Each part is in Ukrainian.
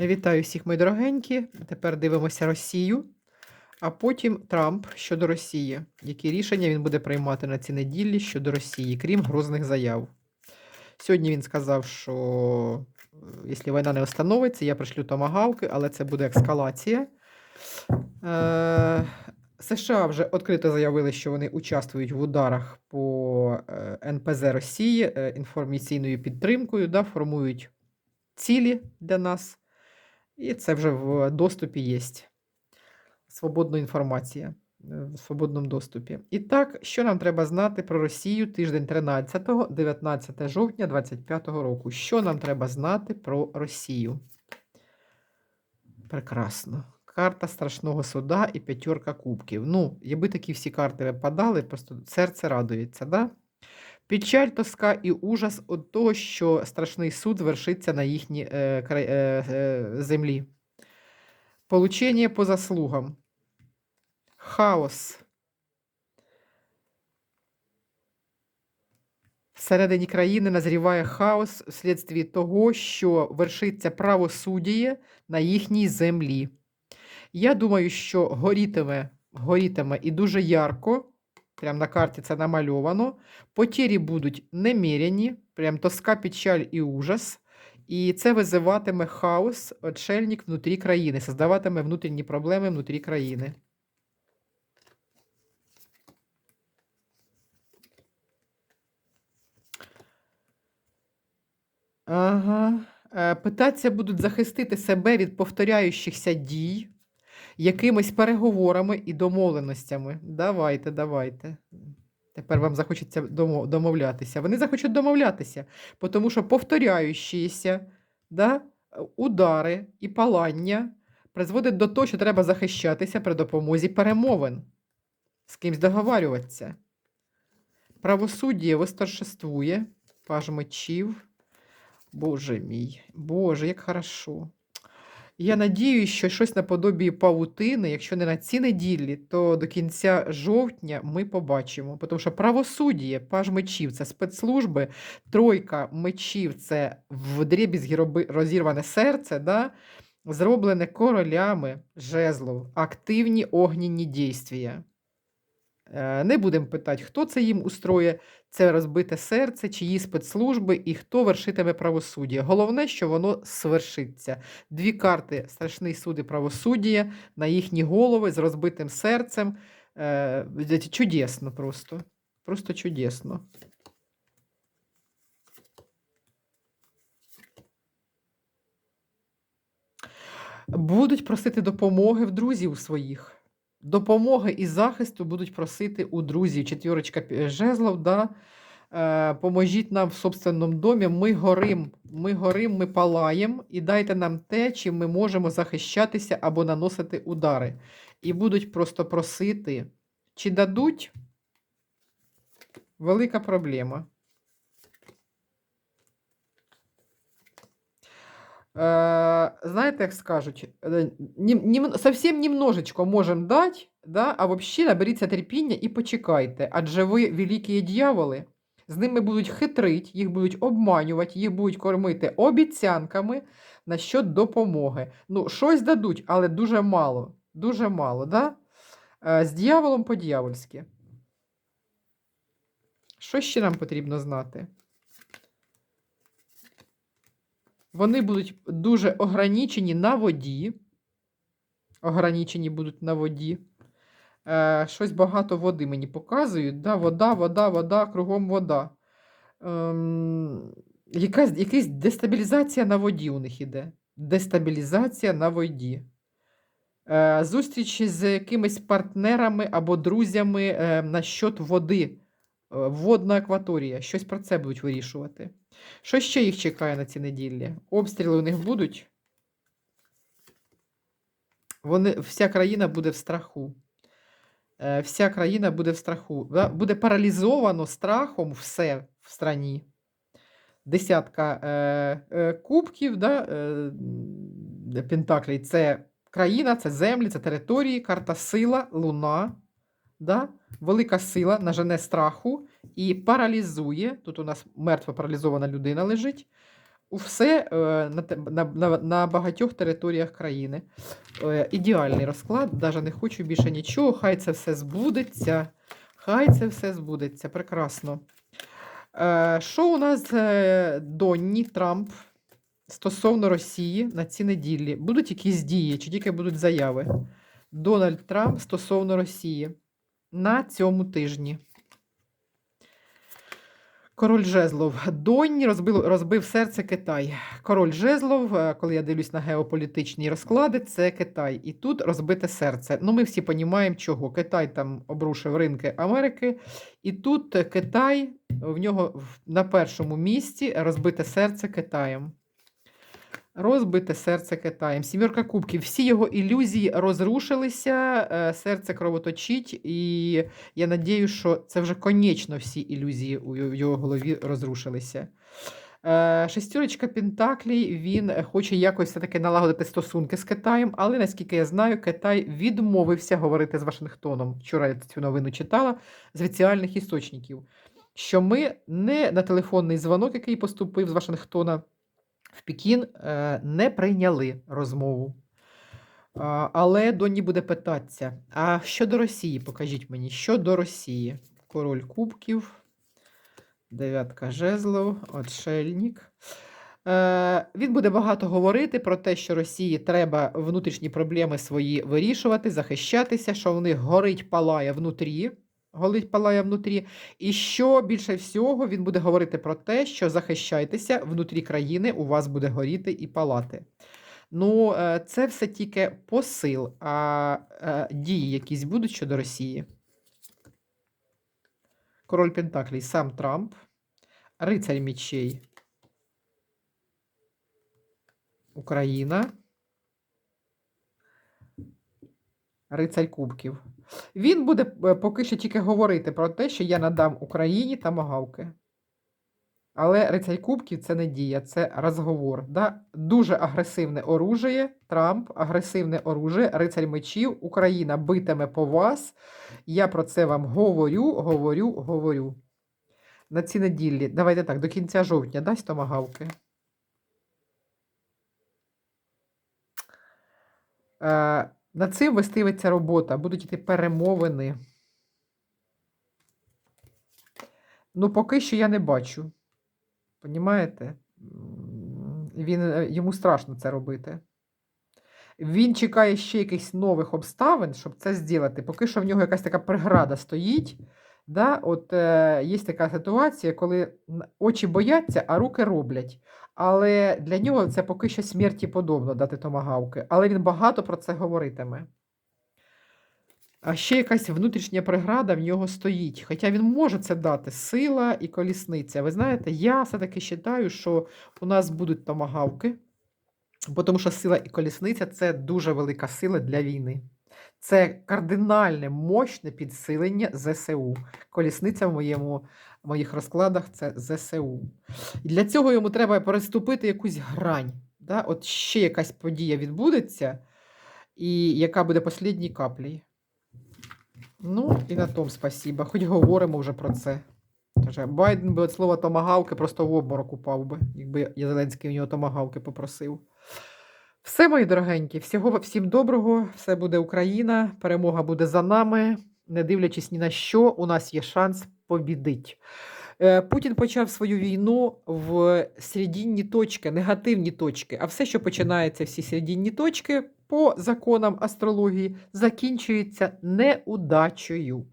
Вітаю всіх, мої дорогенькі. Тепер дивимося Росію, а потім Трамп щодо Росії. Які рішення він буде приймати на ці неділі щодо Росії, крім грозних заяв. Сьогодні він сказав, що е, якщо війна не остановиться, я пришлю томагавки, але це буде ескалація. Е, США вже відкрито заявили, що вони участвують в ударах по е, НПЗ Росії е, інформаційною підтримкою, да, формують цілі для нас. І це вже в доступі є. Свободна інформація е, в свободному доступі. І так, що нам треба знати про Росію тиждень 13-19 жовтня 2025 року? Що нам треба знати про Росію? Прекрасно. Карта страшного суда і п'ятерка кубків. Ну, якби такі всі карти випадали, просто серце радується, да? Печаль, тоска і ужас від того, що страшний суд вершиться на їхній е, край, е, е, землі. Получення по заслугам. Хаос. Всередині країни назріває хаос вслідстві того, що вершиться правосуддя на їхній землі. Я думаю, що горітиме, горітиме і дуже ярко. Прям на карті це намальовано. Потірі будуть неміряні, прям тоска, печаль і ужас. І це визиватиме хаос, отшельник внутрі країни, создаватиме внутрішні проблеми внутрі країни. Ага. Е, Питаться будуть захистити себе від повторяючихся дій якимись переговорами і домовленостями. Давайте, давайте. Тепер вам захочеться домовлятися. Вони захочуть домовлятися, тому що повторяючіся да, удари і палання призводять до того, що треба захищатися при допомозі перемовин, з кимсь договарюватися. Правосуддя восторжествує, паж мечів. Боже мій, Боже, як хорошо. Я надіюсь, що щось наподобі павутини, якщо не на ці неділі, то до кінця жовтня ми побачимо. Тому що правосуддя, паж мечів це спецслужби, тройка мечів це вдрібізги роби- розірване серце, да? зроблене королями жезлов, активні огнінні дійствія. Е, Не будемо питати, хто це їм устроє, це розбите серце, чиї спецслужби і хто вершитиме правосуддя. Головне, що воно свершиться. Дві карти страшний суд і правосуддя на їхні голови з розбитим серцем. Е, Чудесно просто. Просто чудесно. Будуть просити допомоги в друзів своїх. Допомоги і захисту будуть просити у друзів. Четвірочка жезлов, да? Е, поможіть нам в собственному домі. Ми горим, ми горим, ми палаємо, і дайте нам те, чим ми можемо захищатися або наносити удари. І будуть просто просити, чи дадуть велика проблема. Е, знаєте, як скажуть, е, нім, нім, совсем немножечко можемо дати, да, а взагалі наберіться терпіння і почекайте. Адже ви великі дьяволи, з ними будуть хитрить, їх будуть обманювати, їх будуть кормити обіцянками насчет допомоги. Ну, щось дадуть, але дуже мало. Дуже мало, да? З дьяволом по-дьявольськи. Що ще нам потрібно знати? Вони будуть дуже ограничені на воді. Ограничені будуть на воді. Е, щось багато води мені показують. Да? Вода, вода, вода, кругом вода. Ем, якась, якась дестабілізація на воді у них іде. Дестабілізація на воді. Е, зустрічі з якимись партнерами або друзями е, на счет води. Е, Водна акваторія. Щось про це будуть вирішувати. Що ще їх чекає на ці неділі? Обстріли у них будуть. Вони, вся країна буде в страху. Е, вся країна буде в страху. Буде паралізовано страхом все в страні. Десятка е, е, кубків, да? е, м, Пентаклей це країна, це землі, це території, карта сила, луна. Да? Велика сила нажене страху і паралізує. Тут у нас мертва паралізована людина лежить. У все е, на, на, на, багатьох територіях країни. Е, ідеальний розклад, навіть не хочу більше нічого. Хай це все збудеться. Хай це все збудеться. Прекрасно. Е, що у нас Донні Трамп стосовно Росії на ці неділі? Будуть якісь дії, чи тільки будуть заяви? Дональд Трамп стосовно Росії на цьому тижні. Король Жезлов. Донь розбив, розбив серце Китай. Король Жезлов, е, коли я дивлюсь на геополітичні розклади, це Китай. І тут розбите серце. Ну, ми всі розуміємо, чого. Китай там обрушив ринки Америки. І тут Китай, в нього на першому місці розбите серце Китаєм. Розбите серце Китаєм. Сімірка кубків. Всі його ілюзії розрушилися, е, серце кровоточить, і я надію, що це вже конечно всі ілюзії у його голові розрушилися. Е, Шестірочка Пентаклій, він хоче якось все-таки налагодити стосунки з Китаєм, але наскільки я знаю, Китай відмовився говорити з Вашингтоном. Вчора я цю новину читала з офіціальних істочників, що ми не на телефонний дзвонок, який поступив з Вашингтона в Пекін, е, не прийняли розмову. А, Але Доні буде питатися: а щодо Росії, покажіть мені, щодо Росії. Король кубків, дев'ятка жезлов, отшельник. Е, він буде багато говорити про те, що Росії треба внутрішні проблеми свої вирішувати, захищатися, що в них горить палає внутрі. Горить палає внутрі. І що більше всього він буде говорити про те, що захищайтеся внутрі країни, у вас буде горіти і палати. Ну, е, це все тільки посил, а е, дії якісь будуть щодо Росії. Король Пентаклей, сам Трамп, рицарь мечей, Україна, рицарь кубків. Він буде е, поки що тільки говорити про те, що я надам Україні тамагавки. Але рицарь кубків це не дія, це розговор. Да? Дуже агресивне оружие, Трамп, агресивне оружие, рицарь мечів, Україна битиме по вас. Я про це вам говорю, говорю, говорю. На ці неділі. Давайте так, до кінця жовтня дасть томагавки. Е, над цим вестиветься робота, будуть йти перемовини. Ну, поки що я не бачу. Понімаєте? Він, е, йому страшно це робити. Він чекає ще якихось нових обставин, щоб це зробити. Поки що в нього якась така преграда стоїть. Да? От е, є така ситуація, коли очі бояться, а руки роблять. Але для нього це поки що смерті подобно дати томагавки. Але він багато про це говоритиме. А ще якась внутрішня преграда в нього стоїть. Хоча він може це дати сила і колісниця. Ви знаєте, я все-таки вважаю, що у нас будуть томагавки, тому що сила і колісниця це дуже велика сила для війни. Це кардинальне, мощне підсилення ЗСУ. Колісниця в моєму, в моїх розкладах це ЗСУ. І для цього йому треба переступити якусь грань. Да? От ще якась подія відбудеться, і яка буде послідній каплею. Ну, і на тому спасіба. Хоч говоримо вже про це. Каже, Байден би від слова томагавки просто в обморок упав би, якби я Зеленський у нього томагавки попросив. Все, мої дорогенькі, всього всім доброго, все буде Україна, перемога буде за нами. Не дивлячись ні на що, у нас є шанс побідити. Е, Путін почав свою війну в серединні точки, негативні точки. А все, що починається, всі серединні точки, по законам астрології, закінчується неудачею.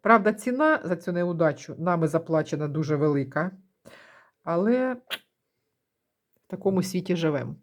Правда, ціна за цю неудачу нами заплачена дуже велика. Але в такому світі живемо.